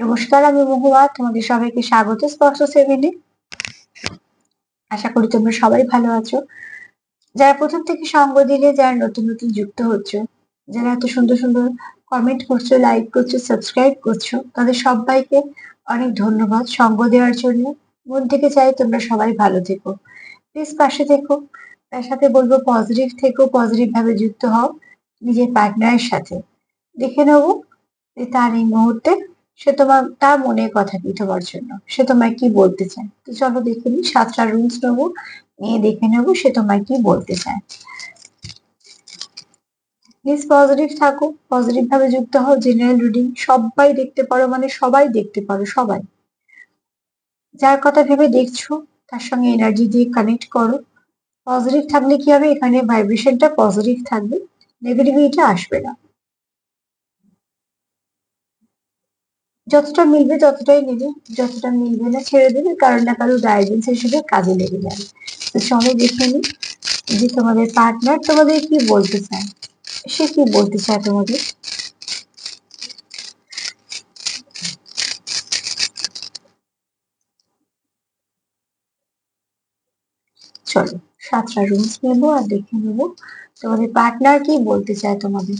নমস্কার, আমি মহুয়া। তোমাদের সবাইকে স্বাগত স্পর্শ সেভেনে আশা করি তোমরা সবাই ভালো আছো। যারা প্রথম থেকে সঙ্গ দিলে, যারা নতুন নতুন যুক্ত হচ্ছ, যারা এত সুন্দর সুন্দর কমেন্ট করছ লাইক করছ সাবস্ক্রাইব করছ, তাদের সবাইকে অনেক ধন্যবাদ সঙ্গ দেওয়ার জন্য। মন থেকে চাই তোমরা সবাই ভালো থেকো। প্লিজ পাশে থেকো। তার সাথে বলব পজিটিভ থেকো পজিটিভ ভাবে যুক্ত হও নিজের পার্টনারের সাথে। দেখে নেব তার এই মুহূর্তে সে তোমার, তার মনের কথা কি তোমার জন্য। সে তোমায় কি বলতে চায়? তো চলো দেখে নিই, সাতটা রুলস নেব, নিয়ে দেখে নেব সে তোমায় কি বলতে চায়। প্লিজ পজিটিভ থাকো পজিটিভ ভাবে যুক্ত হও জেনারেল রিডিং সবাই দেখতে পারো মানে সবাই দেখতে পারো, সবাই। যার কথা ভেবে দেখছ, তার সঙ্গে এনার্জি দিয়ে কানেক্ট করো। পজিটিভ থাকলে কি হবে? এখানে ভাইব্রেশনটা পজিটিভ থাকবে নেগেটিভিটি আসবে না। যতটা মিলবে ততটাই নেবে, যতটা মিলবে না ছেড়ে দেবে, কারণ না কারও গাইডেন্স হিসেবে কাজে লেগে যাবে। তো চলো দেখে নি যে তোমাদের পার্টনার তোমাদের কি বলতে চায়। সে কি বলতে চায় তোমাদের? চলো, সাতটা রুমস নেব আর দেখে নেব তোমাদের পার্টনার কি বলতে চায় তোমাদের।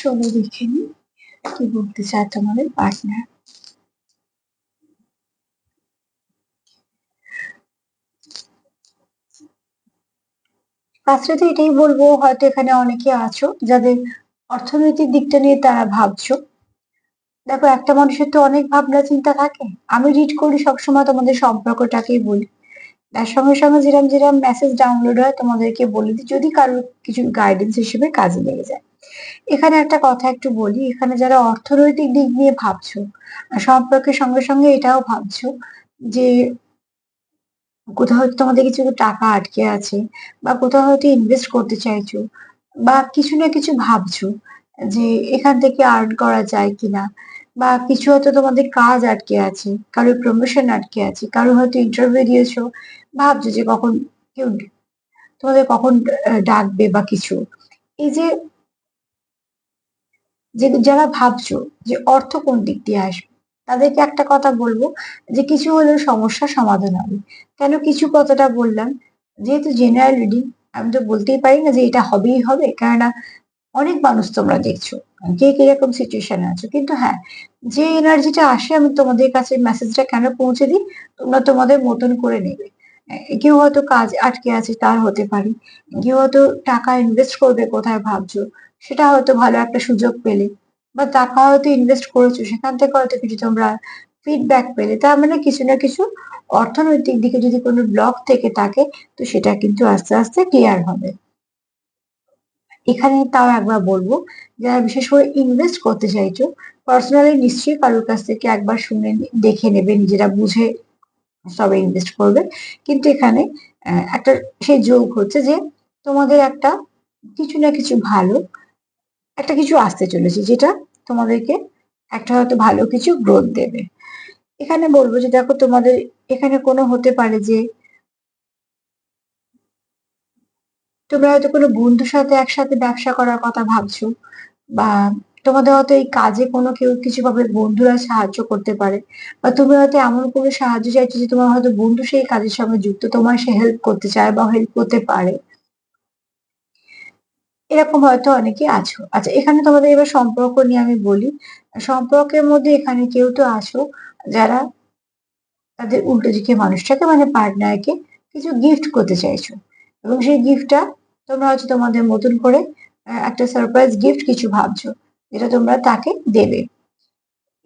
চলো দেখে নি। কি বলতে চায় তোমাদের পার্টনার ফার্স্টে এটাই বলব, হয়তো এখানে অনেকে আছো যাদের অর্থনৈতিক দিকটা নিয়ে তারা ভাবছ। দেখো, একটা মানুষের তো অনেক ভাবনা চিন্তা থাকে। আমি রিড করি সবসময় তোমাদের সম্পর্কটাকেই বলি। সঙ্গে সঙ্গে যেরকম যেরকম মেসেজ ডাউনলোড হয়, তোমাদেরকে বলে দিই, যদি কারোর কিছু গাইডেন্স হিসেবে কাজে লেগে যায়। এখানে একটা কথা একটু বলি, এখানে যারা অর্থনৈতিক দিক নিয়ে ভাবছ সম্পর্কের সঙ্গে সঙ্গে এটাও ভাবছ যে কোথাও হয়তো তোমাদের কিছু টাকা আটকে আছে বা কোথাও হয়তো ইনভেস্ট করতে চাইছো বা কিছু না কিছু ভাবছ যে এখান থেকে আর্ন করা যায় কিনা। বা কিছু হয়তো তোমাদের কাজ আটকে আছে, কারোর প্রমোশন আটকে আছে কারও হয়তো ইন্টারভিউ দিয়েছ, ভাবছ যে কখন কেউ তোমাদের কখন ডাকবে বা কিছু। এই যে যে যারা ভাবছ যে অর্থ কোন দিক দিয়ে আসবে, তাদেরকে একটা কথা বলব যে কিছু হলেও সমস্যার সমাধান হবে। কেন কিছু কথাটা বললাম? যেহেতু জেনারেল রিডিং আমি তো বলতেই পারি না যে এটা হবেই হবে, কেননা অনেক মানুষ তোমরা দেখছ কে কীরকম সিচুয়েশনে আছো। কিন্তু হ্যাঁ যে এনার্জিটা আসে, আমি তোমাদের কাছে মেসেজটা কেন পৌঁছে দিই? তোমরা তোমাদের মতন করে নেবে। কেউ হয়তো কাজ আটকে আছে, তার হতে পারে। কেউ হয়তো টাকা ইনভেস্ট করবে কোথায় ভাবছ, সেটা হয়তো ভালো একটা সুযোগ পেলে। বা টাকা হয়তো ইনভেস্ট করেছ, সেখান থেকে হয়তো কিছু তোমরা ফিডব্যাক পেলে। তার মানে কিছু না কিছু অর্থনৈতিক দিকে যদি কোনো ব্লক থেকে থাকে, তো সেটা কিন্তু আস্তে আস্তে ক্লিয়ার হবে। এখানে তাও একবার বলব, যারা বিশেষ করে ইনভেস্ট করতে চাইছো পার্সোনালি নিশ্চয়ই কারোর কাছ থেকে একবার শুনে দেখে নেবে, নিজেরা বুঝে সবে ইনভেস্ট করবে। কিন্তু এখানে একটা সেই যোগ হচ্ছে যে, তোমাদের একটা কিছু না কিছু ভালো, একটা কিছু আসতে চলেছে, যেটা তোমাদেরকে একটা হয়তো ভালো কিছু গ্রোথ দেবে। এখানে বলব যে, দেখো তোমাদের এখানে কোনো হতে পারে যে তোমরা হয়তো কোনো বন্ধুর সাথে একসাথে ব্যবসা করার কথা ভাবছ, বা তোমাদের হয়তো এই কাজে কোনো কেউ কিছু ভাবে বন্ধুরা সাহায্য করতে পারে, বা তুমি হয়তো এমন কোনো সাহায্য চাইছো যে তোমার হয়তো বন্ধু সেই কাজের সঙ্গে যুক্ত, তোমার সে হেল্প করতে চায় বা হেল্প করতে পারে। এরকম হয়তো অনেকে আছো। আচ্ছা এখানে তোমাদের এবার সম্পর্ক নিয়ে আমি বলি। সম্পর্কের মধ্যে এখানে কেউ তো আছো, যারা তাদের উল্টো দিকে মানুষটাকে মানে পার্টনারকে কিছু গিফট করতে চাইছো। এবং সেই গিফটটা তোমরা হয়তো তোমাদের মতন করে একটা সারপ্রাইজ গিফট কিছু ভাবছ, যেটা তোমরা তাকে দেবে।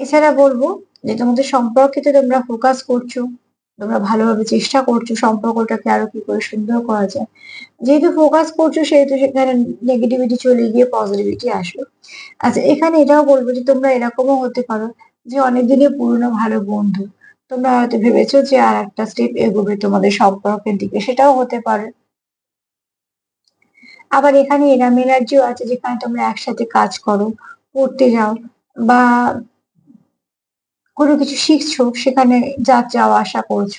এছাড়া বলব যে তোমাদের সম্পর্কে তোমরা ফোকাস করছ, তোমরা ভালোভাবে চেষ্টা করছ সম্পর্কটাকে আরও কি করে সুন্দর করা যায়। যেহেতু ফোকাস করছ, সেহেতু সেখানে নেগেটিভিটি চলে গিয়ে পজিটিভিটি আসবে। আচ্ছা এখানে এটাও বলব যে তোমরা এরকমও হতে পারো যে অনেক দিনের পুরনো ভালো বন্ধু। তোমরা হয়তো ভেবেছো যে আর একটা স্টেপ এগোবে তোমাদের সম্পর্কের দিকে, সেটাও হতে পারে। আবার এখানে এরাম এনার্জিও আছে যেখানে তোমরা একসাথে কাজ করো, পড়তে যাও বা কোনো কিছু শিখছো, সেখানে যা যাওয়া আসা করছ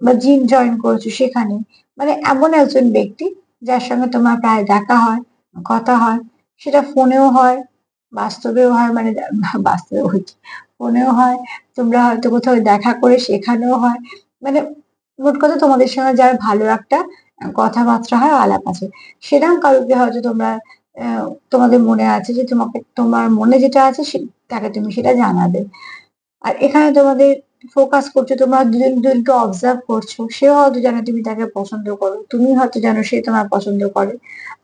বা জিম জয়েন করছ সেখানে। মানে এমন একজন ব্যক্তি যার সঙ্গে তোমার প্রায় দেখা হয়, কথা হয়, সেটা ফোনেও হয়, বাস্তবেও হয় মানে বাস্তবে হচ্ছে ফোনেও হয়, তোমরা হয়তো কোথাও দেখা করে সেখানেও হয়। মানে মোট কথা তোমাদের সঙ্গে যার ভালো একটা কথাবার্তা হয়, আলাপ আছে। সেরকম কারোকে হয়তো তোমরা তোমাদের মনে আছে যে তোমাকে, তোমার মনে যেটা আছে তাকে তুমি সেটা জানাবে। আর এখানে তোমাদের ফোকাস করছ, তোমরা দুজন, দুজনকে অবজার্ভ করছ, সেও হয়তো জানে তুমি তাকে পছন্দ করো, তুমি হয়তো জানো সে তোমার পছন্দ করে।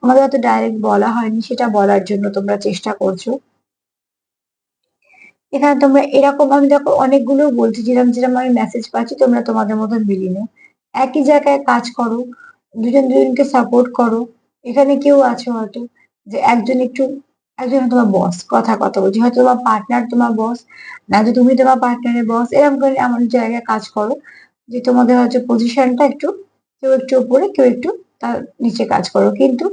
আমাদের হয়তো ডাইরেক্ট বলা হয়নি, সেটা বলার জন্য তোমরা চেষ্টা করছ। এখানে তোমরা এরকম, আমি দেখো অনেকগুলো বলছি যেরকম যেরকম আমি মেসেজ পাচ্ছি, তোমরা তোমাদের মতন বিলীন একই জায়গায় কাজ করো দুজন দুজনকে সাপোর্ট করো। এখানে কেউ আছে হয়তো যে একজন একটু, একজন তোমার বস কথা কথা বলছি। হয়তো তোমার পার্টনার তোমার বস না তো তুমি তোমার পার্টনারের বস এরকম করে এমন জায়গায় কাজ করো যে তোমাদের হচ্ছে পজিশনটা একটু, কেউ একটু উপরে, কেউ একটু তার নিচে কাজ করো। কিন্তু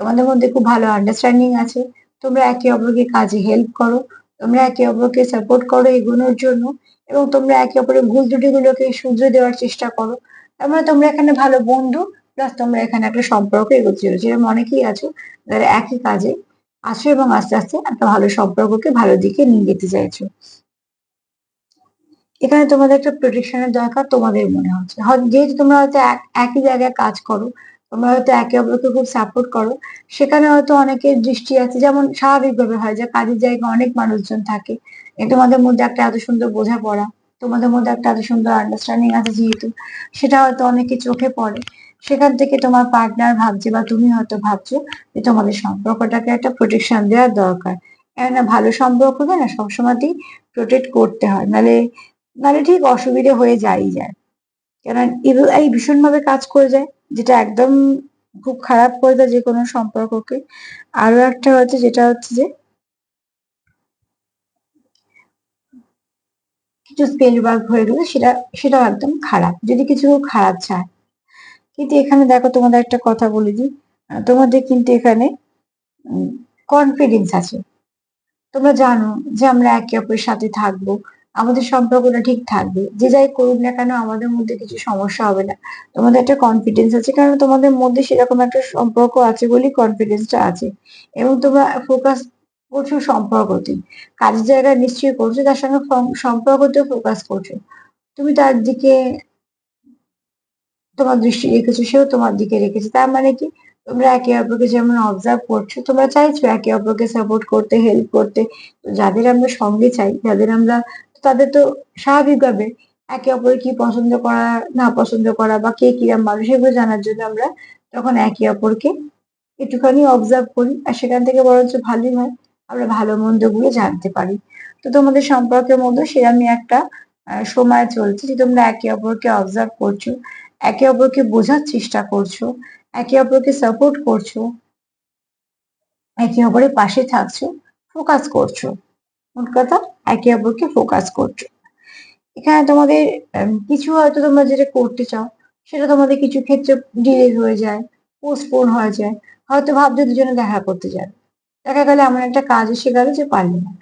তোমাদের মধ্যে খুব ভালো আন্ডারস্ট্যান্ডিং আছে। তোমরা একে অপরকে কাজে হেল্প করো। তোমরা একে অপরকে সাপোর্ট করো এগোনোর জন্য এবং তোমরা একে অপরের ভুল ত্রুটিগুলোকে শুধরে দেওয়ার চেষ্টা করো। তার মানে তোমরা এখানে ভালো বন্ধু প্লাস তোমরা এখানে একটা সম্পর্ক এগোতে চলেছো অনেকেই আছো? যারা একই কাজে আছো এবং আস্তে আস্তে একটা ভালো সম্পর্ককে ভালো দিকে নিয়ে যেতে চাইছো। এখানে তোমাদের একটা প্রোটেকশনের দরকার তোমাদের মনে হচ্ছে। যেহেতু তোমরা হয়তো এক- একই জায়গায় কাজ করো, তোমরা হয়তো একে অপরকে খুব সাপোর্ট করো, সেখানে হয়তো অনেকের দৃষ্টি আছে, যেমন স্বাভাবিকভাবে হয় যে কাজের জায়গায় অনেক মানুষজন থাকে তোমাদের মধ্যে একটা এত সুন্দর বোঝাপড়া, তোমাদের মধ্যে একটা এত সুন্দর আন্ডারস্ট্যান্ডিং আছে যেহেতু, সেটা হয়তো অনেকে চোখে পড়ে। সেখান থেকে তোমার পার্টনার ভাবছে বা তুমি হয়তো ভাবছ যে তোমাদের সম্পর্কটাকে একটা প্রোটেকশন দেওয়ার দরকার। কেননা ভালো সম্পর্ককে না সবসময়তেই প্রোটেক্ট করতে হয়। নাহলে নাহলে ঠিক অসুবিধে হয়ে যায়ই যায়। কেন ইভিল আই ভীষণ ভাবে কাজ করে যায়, যেটা একদম খুব খারাপ করে দেয় যে কোনো সম্পর্ককে। আরও একটা হচ্ছে যেটা হচ্ছে যে কিছু স্পেল ওয়ার্ক হয়ে গেলে সেটা, সেটাও একদম খারাপ। যদি কিছু খারাপ চায় কিন্তু এখানে দেখো তোমাদের একটা কথা বলে দিই। তোমাদের কিন্তু এখানে কনফিডেন্স আছে। তোমরা জানো যে আমরা একে অপরের সাথে থাকব, আমাদের সম্পর্কটা ঠিক থাকবে। যে যাই করুক না কেন, আমাদের মধ্যে কিছু সমস্যা হবে না। তোমাদের একটা কনফিডেন্স আছে, কারণ তোমাদের মধ্যে সেরকম একটা সম্পর্ক আছে বলেই কনফিডেন্সটা আছে। এবং তোমরা ফোকাস করছ সম্পর্কতে। কাজের জায়গায় নিশ্চয়ই করছ, তার সঙ্গে সম্পর্কতেও ফোকাস করছ। তুমি তার দিকে তোমার দৃষ্টি রেখেছো, সেও তোমার দিকে রেখেছে। তার মানে কি? তোমরা একে অপরকে যেমন অবজার্ভ করছ, তোমরা চাইছো একে অপরকে সাপোর্ট করতে হেল্প করতে। যাদের আমরা সঙ্গে চাই, যাদের আমরা তাদের তো স্বাভাবিকভাবে একে অপরের কি পছন্দ করা, না পছন্দ করা বা কে কিরম মানুষ, এগুলো জানার জন্য আমরা তখন একে অপরকে একটুখানি অবজার্ভ করি আর সেখান থেকে বরঞ্চ ভালোই হয়, আমরা ভালো মন্দগুলো জানতে পারি। তো তোমাদের সম্পর্কের মধ্যে সেরকমই একটা সময় চলছে যে তোমরা একে অপরকে অবজার্ভ করছ, একে অপরকে বোঝার চেষ্টা করছ, একে অপরকে সাপোর্ট করছ, একে অপরের পাশে থাকছো ফোকাস করছ। মোট কথা, একে অপরকে ফোকাস করছ। এখানে তোমাদের কিছু হয়তো তোমরা যেটা করতে চাও, সেটা তোমাদের কিছু ক্ষেত্রে ডিলে হয়ে যায় পোস্টপোন হয়ে যায়, হয়তো ভাবছ দুজনে দেখা করতে যাবে। দেখা গেলে এমন একটা কাজ এসে গেল যে পারলে না।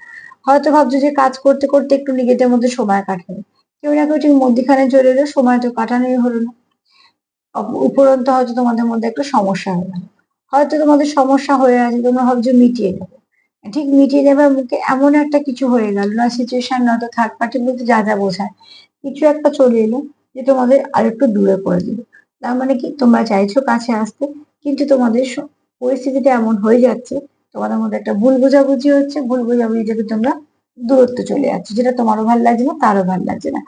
হয়তো ভাবছ যে কাজ করতে করতে একটু নিজেদের মধ্যে সময় কাটাবে। কেউ না কেউ ঠিক মধ্যিখানে চলে এলো সময় তো কাটানোই হলো না। উপরন্ত হয়তো তোমাদের মধ্যে একটা সমস্যা হয়ে গেল হয়তো তোমাদের সমস্যা হয়ে আছে, তোমরা ভাবছ মিটিয়ে নেবে। ঠিক মিটিয়ে নেবার মুখে এমন একটা কিছু হয়ে গেল না সিচুয়েশন না, তো থার্ড পার্টি বলতে যা যা বোঝায়। কিছু একটা চলে এলো যে তোমাদের আরেকটু দূরে করে দিল। তার মানে কি, তোমরা চাইছো কাছে আসতে, কিন্তু তোমাদের পরিস্থিতিটা এমন হয়ে যাচ্ছে তোমাদের মধ্যে একটা ভুল বোঝাবুঝি হচ্ছে, ভুল বোঝাবুঝি থেকে তোমরা দূরত্ব চলে যাচ্ছে, যেটা তোমারও ভালো লাগছে না, তারও ভালো লাগছে না।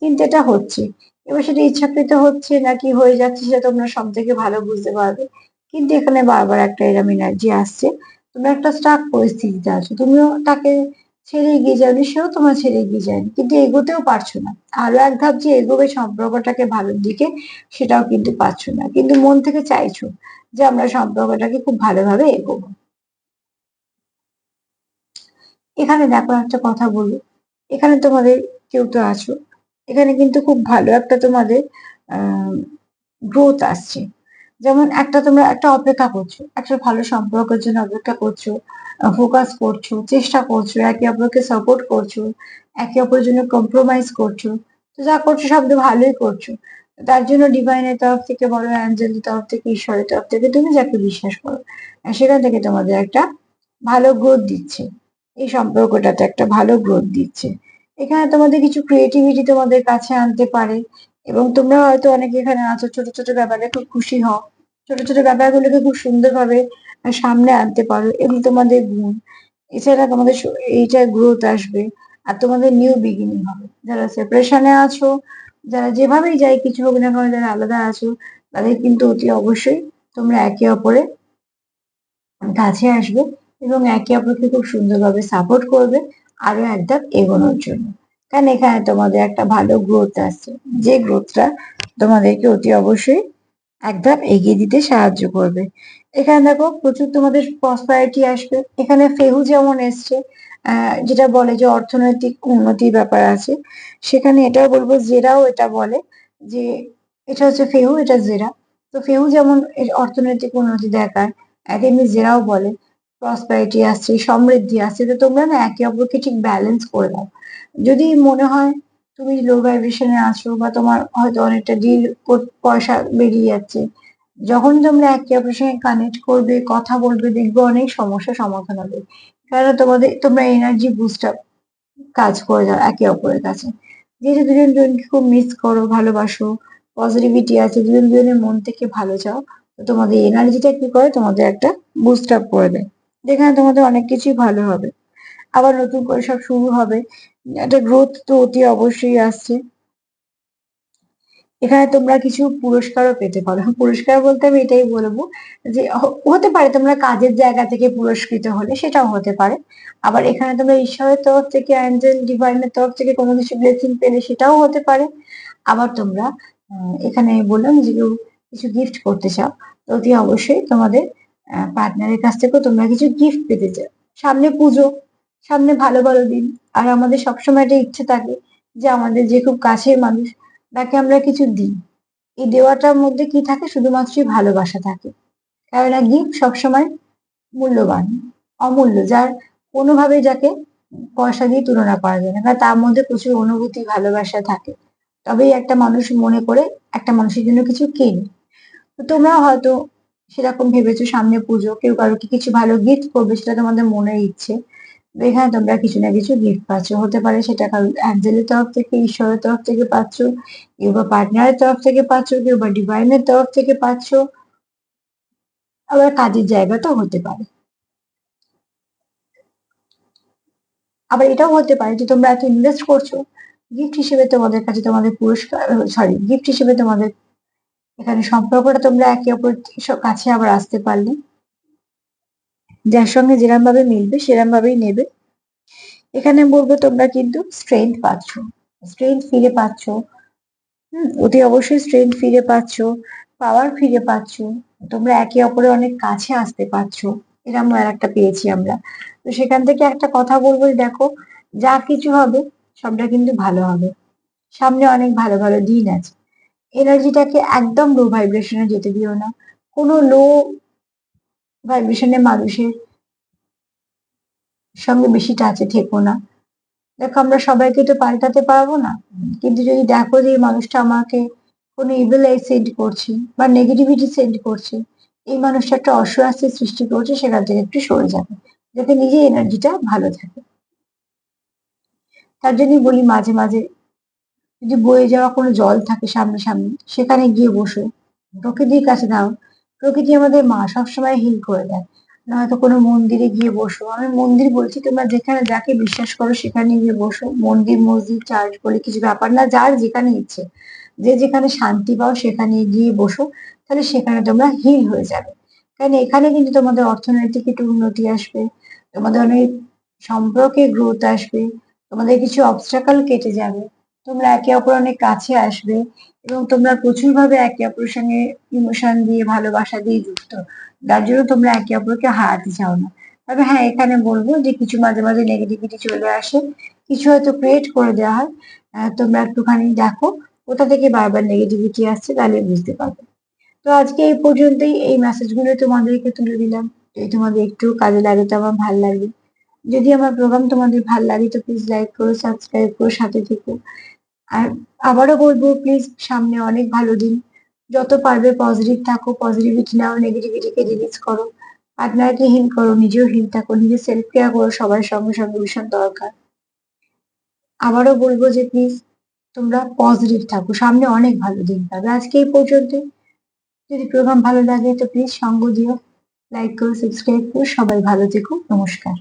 কিন্তু এটা হচ্ছে। এবার সেটা ইচ্ছাকৃত হচ্ছে নাকি হয়ে যাচ্ছে সেটা তোমরা সব থেকে ভালো বুঝতে পারবে। কিন্তু এখানে বারবার একটা এরম এনার্জি আসছে। তুমি একটা স্টাক পরিস্থিতিতে আছো। তুমিও তাকে ছেড়ে এগিয়ে যাওনি, সেও তোমার ছেড়ে এগিয়ে যায়নি। কিন্তু এগোতেও পারছ না। আরও এক ধাপ যে এগোবে সম্পর্কটাকে ভালোর দিকে, সেটাও কিন্তু পারছ না। কিন্তু মন থেকে চাইছো যে আমরা সম্পর্কটাকে খুব ভালোভাবে এগোবো। এখানে দেখো একটা কথা বলি এখানে তোমাদের কেউ তো আছো। এখানে কিন্তু খুব ভালো একটা তোমাদের গ্রোথ আসছে। যেমন একটা তোমরা একটা অপেক্ষা করছ, একটা ভালো সম্পর্কের জন্য অপেক্ষা করছ ফোকাস করছ, চেষ্টা করছ, একে অপরকে সাপোর্ট করছ, একে অপরের জন্য কম্প্রোমাইজ করছ। তো যা করছ সব তো ভালোই করছ। তার জন্য ডিভাইনের তরফ থেকে বলো অ্যাঞ্জেলের তরফ থেকে, ঈশ্বরের তরফ থেকে, তুমি যাকে বিশ্বাস করো, সেখান থেকে তোমাদের একটা ভালো গ্রোথ দিচ্ছে। এই সম্পর্কটাতে একটা ভালো গ্রোথ দিচ্ছে। এখানে তোমাদের কিছু ক্রিয়েটিভিটি তোমাদের কাছে আনতে পারে এবং তোমরা হয়তো অনেকে এখানে আছো, ছোট ছোট ব্যাপারে খুব খুশি হও। ছোট ছোট ব্যাপারগুলোকে খুব সুন্দরভাবে সামনে আনতে পারো এগুলো তোমাদের গুণ। এছাড়া তোমাদের এইটা গ্রোথ আসবে আর তোমাদের নিউ বিগিনিং হবে। যারা সেপারেশনে আছো, যারা যেভাবেই যাই কিছু হোক না কেন, যারা আলাদা আছো, তাদের কিন্তু অতি অবশ্যই তোমরা একে অপরের কাছে আসবে। এবং একে অপরকে খুব সুন্দরভাবে সাপোর্ট করবে আরও একদম এগোনোর জন্য। কারণ এখানে তোমাদের একটা ভালো গ্রোথ আসছে যে গ্রোথটা তোমাদেরকে অতি অবশ্যই একদম এগিয়ে দিতে সাহায্য করবে। এখানে দেখো প্রচুর তোমাদের প্রসপারিটি আসবে। এখানে ফেহু যেমন এসছে যেটা বলে যে অর্থনৈতিক উন্নতির ব্যাপার আছে, সেখানে এটাও বলব জেরাও এটা বলে যে এটা হচ্ছে ফেহু, এটা জেরা। তো ফেহু যেমন অর্থনৈতিক উন্নতি দেখায় তেমনি জেরাও বলে। প্রসপারিটি আসছে, সমৃদ্ধি আসছে, তো তোমরা না একে অপরকে ঠিক ব্যালেন্স করে দাও যদি মনে হয় তুমি লো ভাইব্রেশনে আছো বা তোমার হয়তো অনেকটা ডিল পয়সা বেরিয়ে যাচ্ছে যখন তোমরা একে অপরের সঙ্গে কানেক্ট করবে, কথা বলবে, দেখবে অনেক সমস্যা সমাধান হবে। কারণ তোমাদের, তোমরা এনার্জি বুস্ট আপ কাজ করে যাও একে অপরের কাছে। যেহেতু দুজন দুজনকে খুব মিস করো, ভালোবাসো পজিটিভিটি আছে, দুজন দুজনের মন থেকে ভালো চাও তোমাদের এনার্জিটা কি করে? তোমাদের একটা বুস্ট আপ করে দেয়। যেখানে তোমাদের অনেক কিছুই ভালো হবে। আবার নতুন করে সব শুরু হবে। একটা গ্রোথ তো অতি অবশ্যই আসছে। এখানে তোমরা কিছু পুরস্কারও পেতে পারো। পুরস্কার বলতে আমি এটাই বলব যে, হতে পারে তোমরা কাজের জায়গা থেকে পুরস্কৃত হলে সেটাও হতে পারে। আবার এখানে তোমরা ঈশ্বরের তরফ থেকে, অ্যাঞ্জেল ডিভাইনের তরফ থেকে কোনো কিছু ব্লেসিং পেলে সেটাও হতে পারে। আবার তোমরা এখানে বললাম যে কিছু গিফট করতে চাও, তো অতি অবশ্যই তোমাদের পার্টনারের কাছ থেকেও তোমরা কিছু গিফট পেতে চাও। সামনে পুজো, সামনে ভালো ভালো দিন। আর আমাদের সবসময় একটা ইচ্ছে থাকে যে আমাদের যে খুব কাছের মানুষ, তাকে আমরা কিছু দিই। এই দেওয়াটার মধ্যে কি থাকে? শুধুমাত্রই ভালোবাসা থাকে। কেননা গিফট সবসময় মূল্যবান, অমূল্য, যার কোনোভাবে যাকে পয়সা দিয়ে তুলনা করা যায় না। কারণ তার মধ্যে প্রচুর অনুভূতি, ভালোবাসা থাকে। তবেই একটা মানুষ মনে করে, একটা মানুষের জন্য কিছু কেনে। তোমরা হয়তো সেরকম ভেবেছো সামনে পুজো, কেউ কারোকে কিছু ভালো গিফট করবে সেটা তোমাদের মনের ইচ্ছে। এখানে তোমরা কিছু না কিছু গিফট পাচ্ছ। হতে পারে সেটা কারও অ্যাঞ্জেলের তরফ থেকে, ঈশ্বরের তরফ থেকে পাচ্ছ, কেউ বা পার্টনারের তরফ থেকে পাচ্ছ, কেউ বা ডিভাইনের তরফ থেকে পাচ্ছ। আবার কাজের জায়গাটাও হতে পারে। আবার এটাও হতে পারে যে তোমরা এত ইনভেস্ট করছ গিফট হিসেবে তোমাদের কাছে তোমাদের পুরস্কার সরি গিফট হিসেবে তোমাদের এখানে সম্পর্কটা তোমরা একে অপরের কাছে আবার আসতে পারলে। যার সঙ্গে যেরকম ভাবে মিলবে সেরকম ভাবেই নেবে। এখানে বলব তোমরা কিন্তু স্ট্রেংথ পাচ্ছ। স্ট্রেংথ ফিরে পাচ্ছ। হম, অতি অবশ্যই স্ট্রেংথ ফিরে পাচ্ছ। পাওয়ার ফিরে পাচ্ছ। তোমরা একে অপরের অনেক কাছে আসতে পারছ। এরম আর একটা পেয়েছি আমরা। তো সেখান থেকে একটা কথা বলব দেখো, যা কিছু হবে সবটা কিন্তু ভালো হবে। সামনে অনেক ভালো ভালো দিন আছে। এনার্জিটাকে একদম লো ভাইব্রেশনে যেতে দিও না। কোনো লো ভাইব্রেশনে মানুষের সঙ্গে বেশি টাচে থেকো না। দেখো, আমরা সবাইকে তো পাল্টাতে পারব না। কিন্তু যদি দেখো যে মানুষটা আমাকে কোনো ইভিল আই সেন্ড করছে বা নেগেটিভিটি সেন্ড করছে, এই মানুষটা একটা অস্বস্তি সৃষ্টি করছে, সেখান থেকে একটু সরে যাবে, যাতে নিজের এনার্জিটা ভালো থাকে। তার জন্যই বলি মাঝে মাঝে যদি বয়ে যাওয়া কোনো জল থাকে সামনে সামনে সেখানে গিয়ে বসো। প্রকৃতির কাছে দাও প্রকৃতি আমাদের মা সবসময় হিল করে দেয়। নয়তো কোনো মন্দিরে গিয়ে বসো। আমি মন্দির বলছি, তোমরা যেখানে যাকে বিশ্বাস করো সেখানে গিয়ে বসো। মন্দির, মসজিদ চার্চ বলে কিছু ব্যাপার না, যার যেখানে ইচ্ছে। যে যেখানে শান্তি পাও সেখানে গিয়ে বসো। তাহলে সেখানে তোমরা হিল হয়ে যাবে। কারণ এখানে কিন্তু তোমাদের অর্থনৈতিক একটু উন্নতি আসবে। তোমাদের অনেক সম্পর্কে গ্রোথ আসবে। তোমাদের কিছু অবস্ট্রাকল কেটে যাবে। তোমরা একে অপর অনেক কাছে আসবে এবং তোমরা প্রচুর ভাবে একে অপরের সঙ্গে ইমোশন দিয়ে, ভালোবাসা দিয়ে যুক্ত। যার জন্য তোমরা একে অপরকে হারাতে চাও না। তবে হ্যাঁ এখানে বলব যে কিছু মাঝে মাঝে নেগেটিভিটি চলে আসে। কিছু হয়তো ক্রিয়েট করে দেওয়া হয়। তোমরা একটুখানি দেখো, কোথা থেকে বারবার নেগেটিভিটি আসছে তাহলে বুঝতে পারবে। তো আজকে এই পর্যন্তই। এই মেসেজগুলো তোমাদেরকে তুলে দিলাম। যদি তোমাদের একটু কাজে লাগে তো আমার ভালো লাগবে যদি আমার প্রোগ্রাম তোমাদের ভালো লাগে তো প্লিজ লাইক করো সাবস্ক্রাইব করো, সাথে থেকো। আর আবারও বলব প্লিজ সামনে অনেক ভালো দিন। যত পারবে পজিটিভ থাকো পজিটিভিটি নাও নেগেটিভিটিকে রিলিজ করো। পার্টনারকে হিল করো, নিজেও হিল থাকো নিজে সেলফ কেয়ার করো, সবার সঙ্গে সঙ্গে ভীষণ দরকার। আবারও বলব যে প্লিজ তোমরা পজিটিভ থাকো, সামনে অনেক ভালো দিন পাবে। আজকে এই পর্যন্ত যদি প্রোগ্রাম ভালো লাগে তো প্লিজ সঙ্গ দিও লাইক করো সাবস্ক্রাইব করো, সবাই ভালো থেকো, নমস্কার।